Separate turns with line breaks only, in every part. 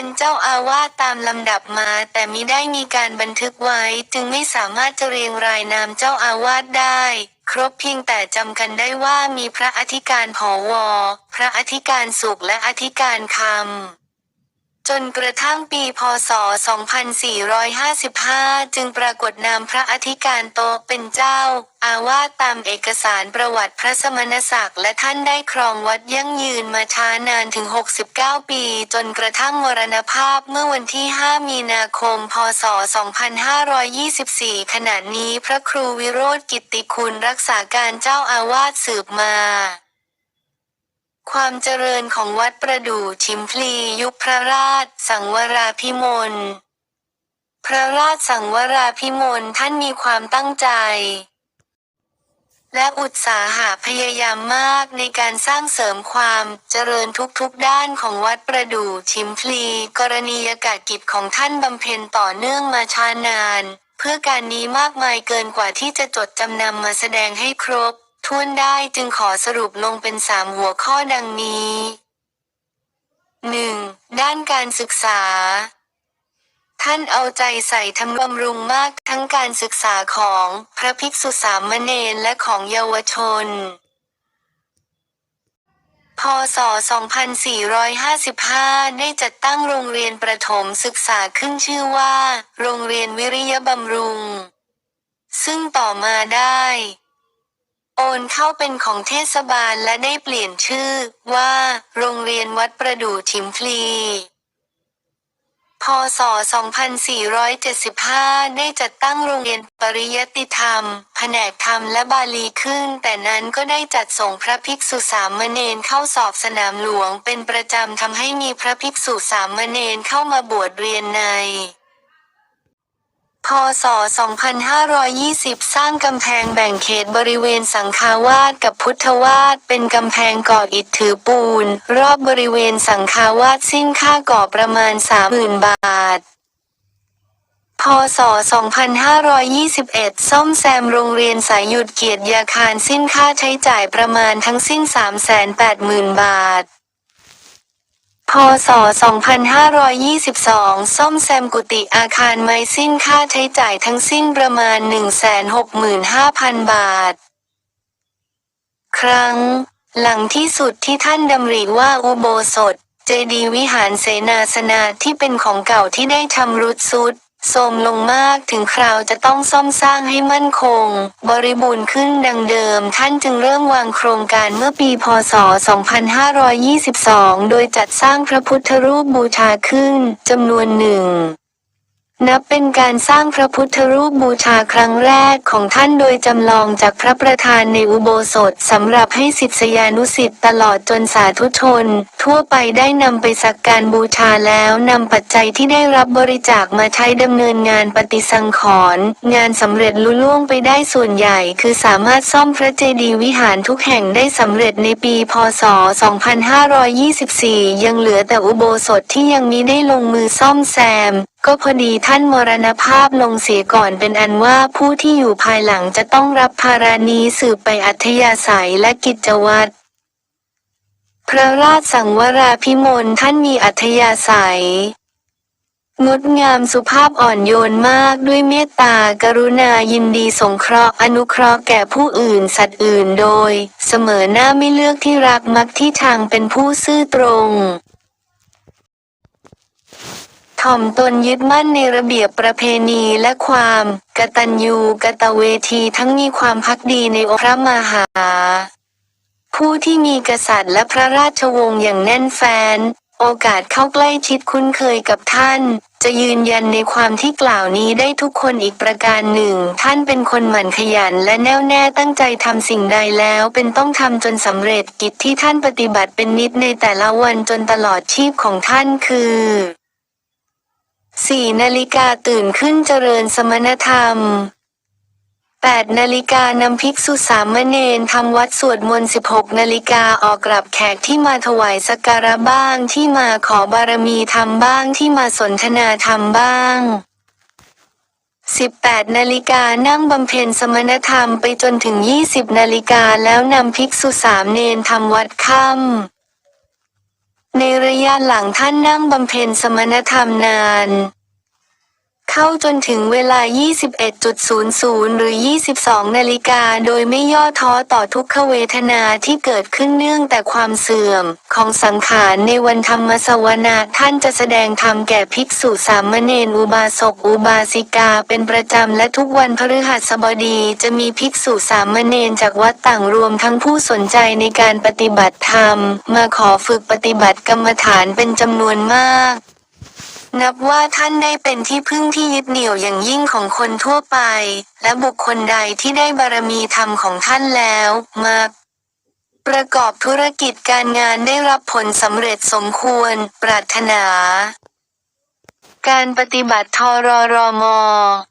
เป็นเจ้าอาวาสตามลำดับมา แต่มิได้มีการบันทึกไว้ จึงไม่สามารถจะเรียงรายนามเจ้าอาวาสได้ ครบเพียงแต่จำกันได้ว่ามีพระอธิการผอวอพระอธิการสุขและอธิการคำ จนกระทั่งปีพศ 2455 จึงปรากฏนามพระอธิการโตเป็นเจ้า อาวาสตามเอกสารประวัติพระสมณศักดิ์และท่านได้ครองวัดยั่งยืนมาช้านานถึง 69 ปี จนกระทั่งมรณภาพเมื่อวันที่ 5 มีนาคม พศ 2524 ขณะนี้พระครูวิโรธกิตติคุณรักษาการเจ้าอาวาสสืบมา ความเจริญของวัดประดู่ชิมพลียุคพระราช สังวราพิมล พระราชสังวราพิมลท่านมีความตั้งใจ และอุตสาหะพยายามมากในการสร้างเสริมความเจริญทุกๆด้านของวัดประดู่ชิมพลี กรณียกาศกิจของท่านบำเพ็ญต่อเนื่องมาช้านาน เพื่อการนี้มากมายเกินกว่าที่จะจดจำนำมาแสดงให้ครบ ทวนได้จึงขอสรุปลงเป็นสามหัวข้อดังนี้ 1. ด้านการศึกษา ท่านเอาใจใส่ทำบำรุงมากทั้งการศึกษาของพระภิกษุสามเณรและของเยาวชน พศ 2455 ได้จัดตั้งโรงเรียนประถมศึกษาขึ้นชื่อว่า โรงเรียนวิริยบำรุง ซึ่งต่อมาได้ โอนเข้าเป็นของเทศบาลและได้เปลี่ยนชื่อว่า โรงเรียนวัดประดู่ถิมพลีพศ 2475 ได้จัดตั้งโรงเรียนปริยติธรรม แผนกธรรมและบาลีขึ้น แต่นั้นก็ได้จัดส่งพระภิกษุสามเณรเข้าสอบสนามหลวงเป็นประจำทำให้มีพระภิกษุสามเณรเข้ามาบวชเรียนใน พศ 2520 สร้างกำแพงแบ่งเขตบริเวณสังฆาวาสกับพุทธวาสเป็นกำแพงก่ออิฐถือปูน รอบบริเวณสังฆาวาสสิ้นค่าก่อประมาณ 30,000 บาทพศ 2521 ซ่อมแซมโรงเรียนสายหยุดเกียรติยาคารสิ้นค่าใช้จ่ายประมาณทั้งสิ้น 380,000 บาท พศ 2522 ซ่อมแซมกุฏิอาคารไม้สิ้นค่าใช้จ่ายทั้งสิ้นประมาณ 165,000 บาท ครั้ง หลังที่สุดที่ท่านดำริว่าอุโบสถ เจดีย์วิหารเสนาสนะที่เป็นของเก่าที่ได้ชำรุดสุด โทมลงมากถึงคราวจะต้องซ่อมสร้างให้มั่นคง บริบูรณ์ขึ้นดังเดิม ท่านจึงเริ่มวางโครงการเมื่อปีพศ 2522 โดยจัดสร้างพระพุทธรูปบูชาขึ้นจำนวนหนึ่ง นับเป็นการสร้างพระพุทธรูปบูชาครั้งแรกของท่านโดยจำลองจากพระประธานในอุโบสถสำหรับให้ศิษยานุศิษย์ตลอดจนสาธุชน ทั่วไปได้นำไปสักการบูชาแล้วนำปัจจัยที่ได้รับบริจาคมาใช้ดำเนินงานปฏิสังขรณ์งานสำเร็จลุล่วงไปได้ส่วนใหญ่ คือสามารถซ่อมพระเจดีย์วิหารทุกแห่งได้สำเร็จในปีพศ 2524 ยังเหลือแต่อุโบสถที่ยังมิได้ลงมือซ่อมแซมก็พอดีท่านมรณภาพลงเสียก่อนเป็นอันว่าผู้ที่อยู่ภายหลังจะต้องรับภารานี้สืบไปอัธยาศัยและกิจวัตรพระราชสังวราพิมลท่านมีอัธยาศัย งดงามสุภาพอ่อนโยนมากด้วยเมตตากรุณายินดีสงเคราะห์อนุเคราะห์แก่ผู้อื่นสัตว์อื่นโดย เสมอหน้าไม่เลือกที่รักมักที่ทางเป็นผู้ซื่อตรง ถ่อมตนยึดมั่นในระเบียบประเพณีและความกตัญญูกตเวทีทั้งมีความพักดีในองค์พระมหา ผู้ที่มีกษัตริย์และพระราชวงศ์อย่างแน่นแฟ้นโอกาสเข้าใกล้ชิดคุ้นเคยกับท่าน จะยืนยันในความที่กล่าวนี้ได้ทุกคนอีกประการหนึ่ง ท่านเป็นคนหมั่นขยันและแน่วแน่ตั้งใจทำสิ่งใดแล้วเป็นต้องทำจนสำเร็จกิจที่ท่านปฏิบัติเป็นนิดในแต่ละวันจนตลอดชีพของท่านคือ สี่นาฬิกาตื่นขึ้นเจริญสมณธรรม8นาฬิกานำภิกษุสามเณรทำวัดสวดมนต์16นาฬิกาออกกลับแขกที่มาถวายสักการะบ้างที่มาขอบารมีธรรมบ้างที่มาสนทนาธรรมบ้าง18นาฬิกานั่งบำเพ็ญสมณธรรมไปจนถึง20นาฬิกาแล้วนำภิกษุสามเณรทำวัดค่ำ ในระยะหลังท่านนั่งบำเพ็ญสมณธรรมนาน เข้าจนถึงเวลา 21.00 หรือ 22 นาฬิกา โดยไม่ย่อท้อต่อทุกขเวทนาที่เกิดขึ้นเนื่องแต่ความเสื่อม ของสังขารในวันธรรมสวนาท่านจะแสดงธรรมแก่ภิกษุสามเณรอุบาสกอุบาสิกา เป็นประจำและทุกวันพฤหัสบดีจะมีภิกษุสามเณรจากวัดต่างรวมทั้งผู้สนใจในการปฏิบัติธรรม มาขอฝึกปฏิบัติกรรมฐานเป็นจำนวนมาก นับว่าท่านได้เป็นที่พึ่งที่ยึดเหนี่ยวอย่างยิ่งของคนทั่วไป และบุคคลใดที่ได้บารมีธรรมของท่านแล้วมาประกอบธุรกิจการงานได้รับผลสำเร็จสมควร ปรารถนา การปฏิบัติทรรมพ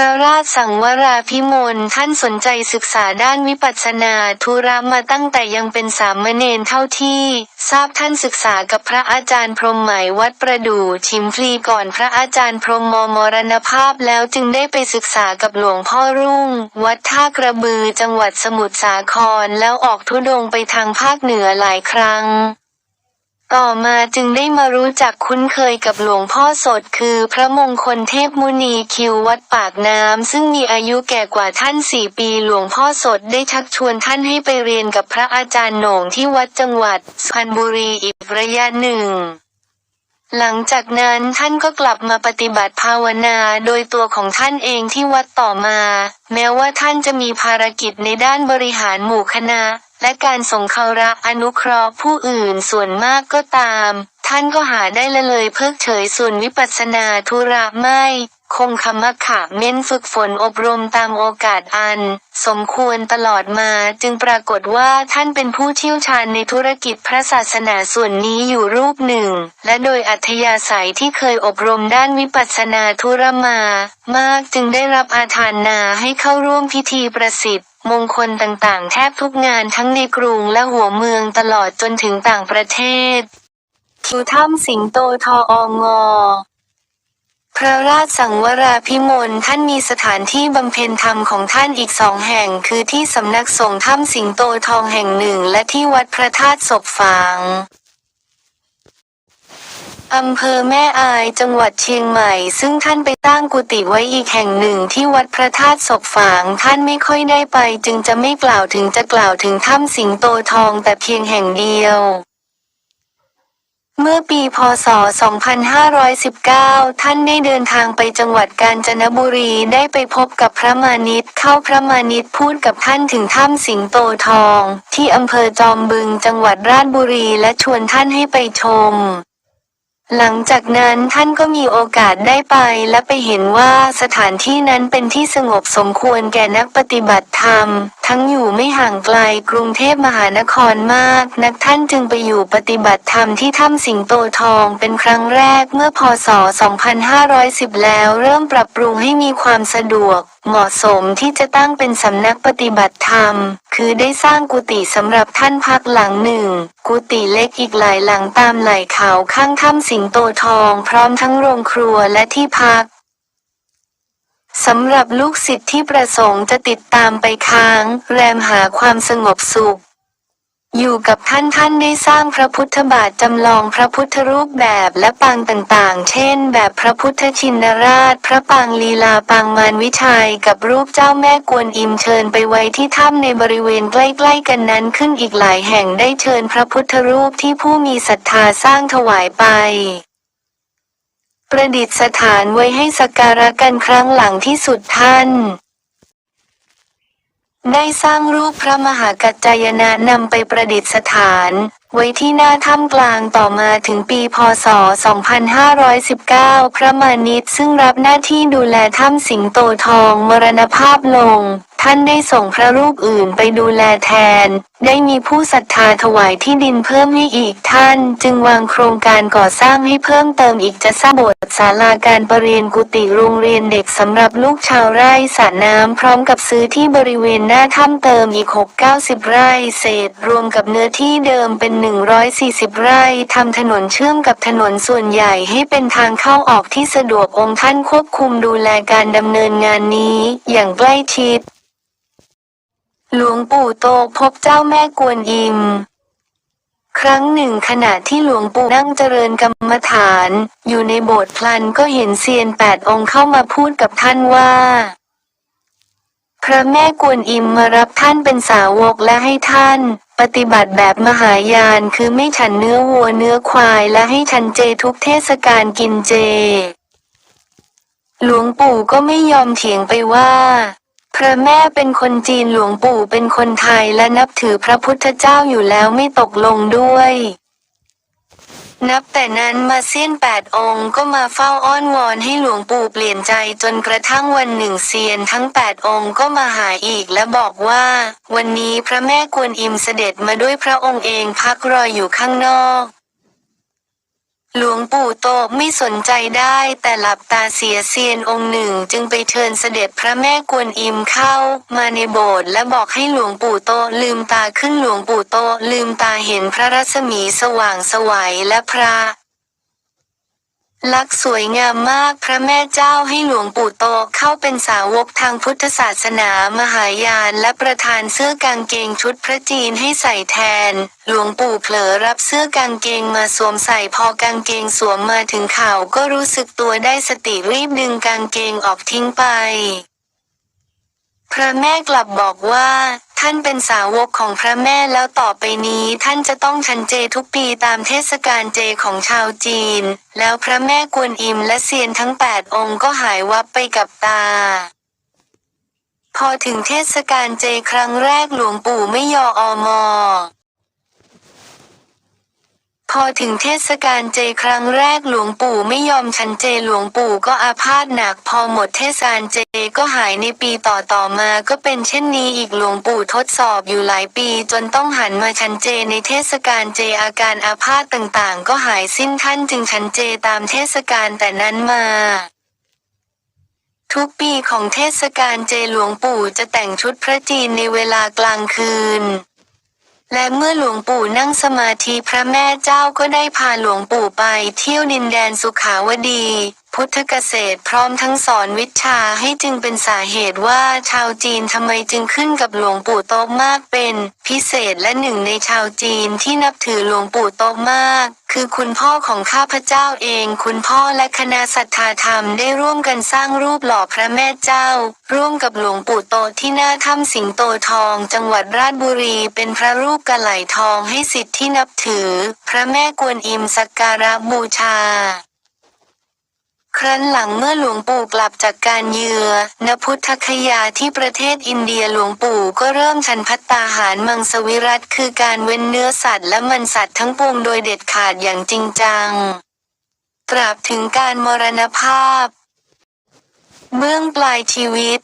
ระราชสังวราพิมลท่านสนใจศึกษาด้านวิปัสสนาธุระมาตั้งแต่ยังเป็นสามเณรเท่าที่ ทราบท่านศึกษากับพระอาจารย์พรหมไหมวัดประดู่ชิมพลีก่อนพระอาจารย์พรหมมมรณภาพแล้วจึงได้ไปศึกษากับหลวงพ่อรุ่ง วัดท่ากระบือจังหวัดสมุทรสาครแล้วออกทุดงไปทางภาคเหนือหลายครั้ง ต่อมาจึงได้มารู้จักคุ้นเคยกับหลวงพ่อสดคือพระมงคลเทพมุนีคิววัดปากน้ำซึ่งมีอายุแก่กว่าท่านสี่ปีหลวงพ่อสดได้ชักชวนท่านให้ไปเรียนกับพระอาจารย์โหน่งที่วัดจังหวัดสุพรรณบุรีอีกระยะหนึ่งหลังจากนั้นท่านก็กลับมาปฏิบัติภาวนาโดยตัวของท่านเองที่วัดต่อมา แม้ว่าท่านจะมีภารกิจในด้านบริหารหมู่คณะ และการส่งเคาระอนุเคราะห์ผู้อื่นส่วนมากก็ตาม ท่านก็หาได้ละเลยเพิกเฉยส่วนวิปัสสนาธุระไม่ คงคำมะขะเม้นฝึกฝนอบรมตามโอกาสอัน สมควรตลอดมาจึงปรากฏว่าท่านเป็นผู้เชี่ยวชาญในธุรกิจพระศาสนาส่วนนี้อยู่รูปหนึ่ง และโดยอัธยาศัยที่เคยอบรมด้านวิปัสสนาธุระมา มากจึงได้รับอาทานนาให้เข้าร่วมพิธีประสิทธิ์มงคลต่างๆ แทบทุกงานทั้งในกรุงและหัวเมืองตลอดจนถึงต่างประเทศคิวถ้ำสิงโตทอองอพระราชสังวราพิมลท่านมีสถานที่บำเพ็ญธรรมของท่านอีกสองแห่ง คือที่สำนักสงฆ์ถ้ำสิงโตทองแห่งหนึ่ง และที่วัดพระธาตุศพฝาง อำเภอแม่อายจังหวัดเชียงใหม่ ซึ่งท่านไปตั้งกุฏิไว้อีกแห่งหนึ่งที่วัดพระธาตุศพฝาง ท่านไม่ค่อยได้ไป จึงจะไม่กล่าวถึงจะกล่าวถึงถ้ำสิงโตทองแต่เพียงแห่งเดียว เมื่อปีพศ 2519 ท่านได้เดินทางไปจังหวัดกาญจนบุรีได้ไปพบกับพระมานิตเข้าพระมานิตพูดกับท่านถึงถ้ำสิงโตทอง ที่อำเภอจอมบึงจังหวัดราชบุรีและชวนท่านให้ไปชม หลังจากนั้นท่านก็มีโอกาสได้ไปและไปเห็นว่าสถานที่นั้นเป็นที่สงบสมควรแก่นักปฏิบัติธรรม ทั้งอยู่ไม่ห่างไกลกรุงเทพมหานครมาก นักท่านจึงไปอยู่ปฏิบัติธรรมที่ถ้ำสิงโตทองเป็นครั้งแรกเมื่อพศ 2510 แล้วเริ่มปรับปรุงให้มีความสะดวก เหมาะสมที่จะตั้งเป็นสำนักปฏิบัติธรรม คือได้สร้างกุฏิสำหรับท่านพักหลังหนึ่ง กุฏิเล็กอีกหลายหลังตามไหล่เขาข้างถ้ำสิงโตทอง พร้อมทั้งโรงครัวและที่พักสำหรับลูกศิษย์ที่ประสงค์จะติดตามไปค้าง แรมหาความสงบสุข อยู่กับท่านท่านได้สร้างพระพุทธบาทจำลองพระพุทธรูปแบบและปางต่างๆ เช่น แบบพระพุทธชินราช พระปางลีลาปางมารวิชัย กับรูปเจ้าแม่กวนอิมเชิญไปไว้ที่ถ้ำในบริเวณใกล้ๆกันนั้นขึ้นอีกหลายแห่งได้เชิญพระพุทธรูปที่ผู้มีศรัทธาสร้างถวายไปประดิษฐานไว้ให้สักการะกันครั้งหลังที่สุดท่าน ได้สร้างรูปพระมหากัจจายนะนำไปประดิษฐาน ไว้ที่หน้าถ้ำกลางต่อมาถึงปีพศ 2519 พระมานิตซึ่งรับหน้าที่ดูแลถ้ำสิงโตทองมรณภาพลง ท่านได้ส่งพระรูปอื่นไปดูแลแทน ได้มีผู้ศรัทธาถวายที่ดินเพิ่มให้อีกท่าน จึงวางโครงการก่อสร้างให้เพิ่มเติมอีกจะสร้างโบสถ์ศาลาการประเรียนกุฏิโรงเรียนเด็กสำหรับลูกชาวไร่สระน้ำพร้อมกับซื้อที่บริเวณหน้าถ้ำเติมอีก6-90 ไร่เศษ รวมกับเนื้อที่เดิมเป็น140 ไร่ทำถนนเชื่อมกับถนนส่วนใหญ่ให้เป็นทางเข้าออกที่สะดวกองค์ท่านควบคุมดูแลการดำเนินงานนี้ อย่างใกล้ชิด หลวงปู่โตพบเจ้าแม่กวนอิม ครั้งหนึ่งขณะที่หลวงปู่นั่งเจริญกรรมฐาน อยู่ในโบสถ์พลันก็เห็นเซียนแปดองค์เข้ามาพูดกับท่านว่าพระแม่กวนอิมมารับท่านเป็นสาวกและให้ท่าน ปฏิบัติแบบมหายานคือไม่ฉันเนื้อวัวเนื้อควายและให้ฉันเจทุกเทศกาลกินเจ หลวงปู่ก็ไม่ยอมเถียงไปว่าพระแม่เป็นคนจีนหลวงปู่เป็นคนไทยและนับถือพระพุทธเจ้าอยู่แล้วไม่ตกลงด้วย นับแต่นั้นมาเซียนแปดองค์ก็มาเฝ้าอ้อนวอนให้หลวงปู่เปลี่ยนใจจนกระทั่งวันหนึ่งเซียนทั้งแปดองค์ก็มาหาอีกและบอกว่า วันนี้พระแม่กวนอิมเสด็จมาด้วยพระองค์เองพักรออยู่ข้างนอก หลวงปู่โตไม่สนใจได้แต่หลับตาเสียเซียนองค์หนึ่งจึงไปเชิญเสด็จพระแม่กวนอิมเข้า มาในโบสถ์และบอกให้หลวงปู่โตลืมตาขึ้นหลวงปู่โตลืมตาเห็นพระรัศมีสว่างสวัยและพระ ลักษ์สวยงามมากพระแม่เจ้าให้หลวงปู่โตเข้าเป็นสาวกทางพุทธศาสนามหายานและประทานเสื้อกางเกงชุดพระจีนให้ใส่แทน หลวงปู่เผลอรับเสื้อกางเกงมาสวมใส่พอกางเกงสวมมาถึงเข่าก็รู้สึกตัวได้สติรีบดึงกางเกงออกทิ้งไป พระแม่กลับบอกว่า ท่านเป็นสาวกของพระแม่แล้วต่อไปนี้ท่านจะต้องชันเจทุกปีตามเทศกาลเจของชาวจีน แล้วพระแม่กวนอิมและเซียนทั้งแปดองค์ก็หายวับไปกับตา พอถึงเทศกาลเจครั้งแรกหลวงปู่ไม่ยออมอ พอถึงเทศกาลเจครั้งแรกหลวงปู่ไม่ยอมฉันเจหลวงปู่ก็อาพาธหนักพอหมดเทศกาลเจก็หายในปีต่อต่อๆมาก็เป็นเช่นนี้อีกหลวงปู่ทดสอบอยู่หลายปีจนต้องหันมาฉันเจในเทศกาลเจอาการอาพาธต่างๆ ก็หายสิ้นท่านจึงฉันเจตามเทศกาลแต่นั้นมาทุกปีของเทศกาลเจหลวงปู่จะแต่งชุดพระจีนในเวลากลางคืน และเมื่อหลวงปู่นั่งสมาธิพระแม่เจ้าก็ได้พาหลวงปู่ไปเที่ยวดินแดนสุขาวดี พุทธเกษตรพร้อมทั้งสอนวิชาให้จึงเป็นสาเหตุว่าชาวจีนทำไมจึงขึ้นกับหลวงปู่โตมากเป็นพิเศษและหนึ่งในชาวจีนที่นับถือหลวงปู่โตมาก คือคุณพ่อของข้าพเจ้าเอง คุณพ่อและคณะศรัทธาธรรมได้ร่วมกันสร้างรูปหล่อพระแม่เจ้า ร่วมกับหลวงปู่โตที่หน้าถ้ำสิงโตทอง จังหวัดราชบุรี เป็นพระรูปกระไหลทองให้สิทธิ์ที่นับถือ พระแม่กวนอิมสักการะบูชา ครั้นหลังเมื่อหลวงปู่กลับจากการเยือนพุทธคยาที่ประเทศอินเดียหลวงปู่ก็เริ่มฉันพัตตาหารมังสวิรัตคือการเว้นเนื้อสัตว์และมันสัตว์ทั้งปวงโดยเด็ดขาดอย่างจริงจัง ตราบถึงการมรณภาพ เบื้องปลายชีวิต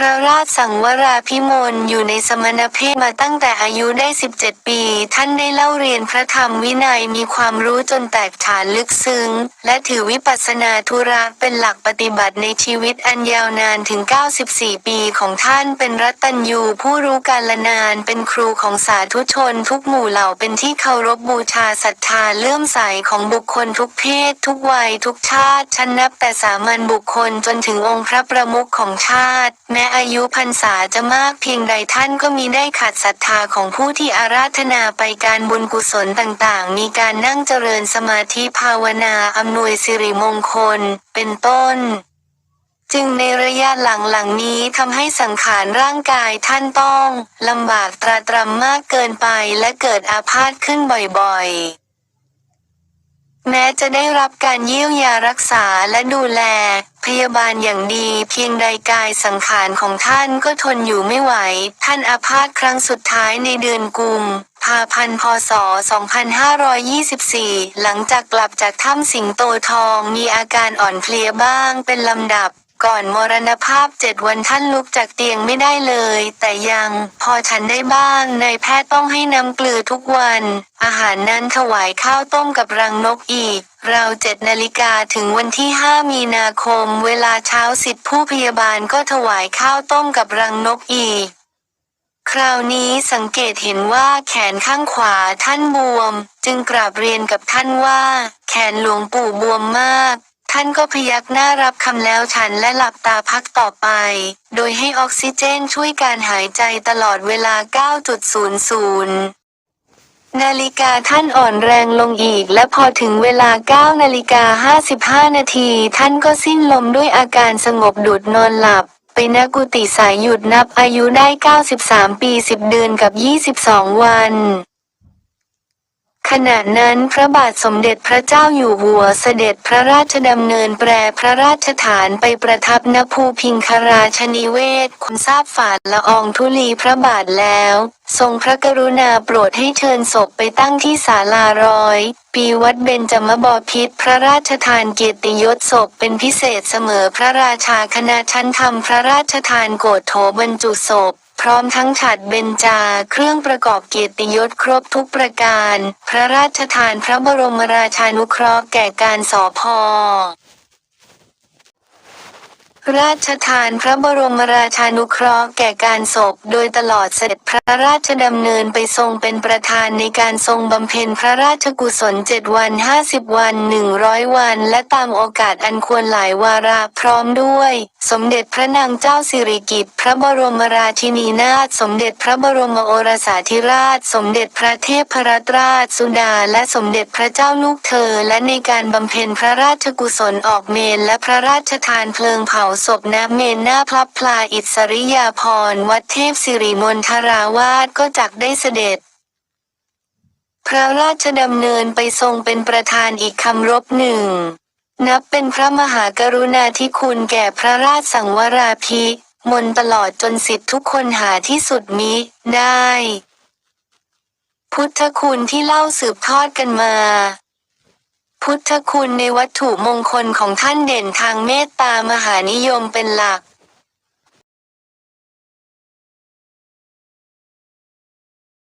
พระราชสังวราพิมลอยู่ในสมณเพศมาตั้งแต่อายุได้ 17 ปี ท่านได้เล่าเรียนพระธรรมวินัยมีความรู้จนแตกฉานลึกซึ้ง และถือวิปัสสนาธุระเป็นหลักปฏิบัติในชีวิตอันยาวนานถึง 94 ปีของท่านเป็นรัตตัญยูผู้รู้การละนานเป็นครูของสาธุชนทุกหมู่เหล่าเป็นที่เคารพบูชาศรัทธาเลื่อมใสของบุคคลทุกเพศ ทุกวัยทุกชาติชั้นนับแต่สามัญบุคคลจนถึงองค์พระประมุขของชาติ แม้อายุพรรษาจะมากเพียงใดท่านก็มีได้ขัดศรัทธาของผู้ที่อาราธนาไปการบุญกุศลต่างๆ มีการนั่งเจริญสมาธิภาวนาอำนวยสิริมงคล เป็นต้น จึงในระยะหลังๆนี้ทำให้สังขารร่างกายท่านต้องลำบากตราตรำมากเกินไปและเกิดอาพาธขึ้นบ่อยๆ แม้จะได้รับการเยียวยารักษาและดูแล พยาบาลอย่างดีเพียงใดกายสังขารของท่านก็ทนอยู่ไม่ไหว ท่านอาพาธครั้งสุดท้ายในเดือนกุมภาพันธ์พศ 2524 หลังจากกลับจากถ้ำสิงโตทองมีอาการอ่อนเพลียบ้างเป็นลำดับ ก่อนมรณภาพเจ็ดวันท่านลุกจากเตียงไม่ได้เลย แต่ยังพอฉันได้บ้างนายแพทย์ต้องให้น้ำเกลือทุกวัน อาหารนั้นถวายข้าวต้มกับรังนกอีกราเจ็ดนาฬิกาถึงวันที่ 5 มีนาคม เวลาเช้าสิทธิผู้พยาบาลก็ถวายข้าวต้มกับรังนกอีก คราวนี้สังเกตเห็นว่าแขนข้างขวาท่านบวม จึงกราบเรียนกับท่านว่า แขนหลวงปู่บวมมาก ท่านก็พยักหน้ารับคำแล้วฉันและหลับตาพักต่อไป โดยให้ออกซิเจนช่วยการหายใจตลอดเวลา 9.00นาฬิกาท่านอ่อนแรงลงอีกและพอถึงเวลา9นาฬิกา55 นาทีท่านก็สิ้นลมด้วยอาการสงบดุดนอนหลับ ไปณกุฏิสายหยุดนับอายุได้ 93 ปี 10 เดือนกับ 22 วัน ขณะนั้นพระบาทสมเด็จพระเจ้าอยู่หัวเสด็จพระราชดำเนินแปรพระราชฐานไปประทับณภูพิงคราชนิเวศคุณทราบฝาดละอองธุลีพระบาทแล้ว ทรงพระกรุณาโปรดให้เชิญศพไปตั้งที่ศาลาร้อย ปีวัดเบญจมบพิตรพระราชทานเกียรติยศศพเป็นพิเศษเสมอพระราชาคณะชั้นธรรมพระราชทานโกรธโถบรรจุศพ พร้อมทั้งฉัดเบญจาเครื่องประกอบเกียรติยศครบทุกประการ พระราชทานพระบรมราชานุเคราะห์แก่การสอพอ ราชทานพระบรมราชานุเคราะห์แก่การศพ โดยตลอดเสด็จพระราชดำเนินไปทรงเป็นประธานในการทรงบำเพ็ญพระราชกุศลเจ็ดวันห้าสิบวันหนึ่งร้อยวัน และตามโอกาสอันควรหลายวาระพร้อมด้วย สมเด็จพระนางเจ้าสิริกิติ์พระบรมราชินีนาถสมเด็จพระบรมโอรสาธิราช สมเด็จพระเทพรัตนราชสุดา และสมเด็จพระเจ้าลูกเธอ และในการบำเพ็ญพระราชกุศลออกเมนและพระราชทานเพลิงเผาศพณเมนหน้าพลับพลาอิสริยาภรวัดเทพสิริมนทราวาสก็จักได้เสด็จ พระราชดำเนินไปทรงเป็นประธานอีกคำรบหนึ่ง นับเป็นพระมหากรุณาธิคุณแก่พระราชสังวราภิมนตลอดจนสิทธิทุกคนหาที่สุดมิได้ พุทธคุณที่เล่าสืบทอดกันมา พุทธคุณในวัตถุมงคลของท่านเด่นทางเมตตามหานิยมเป็นหลัก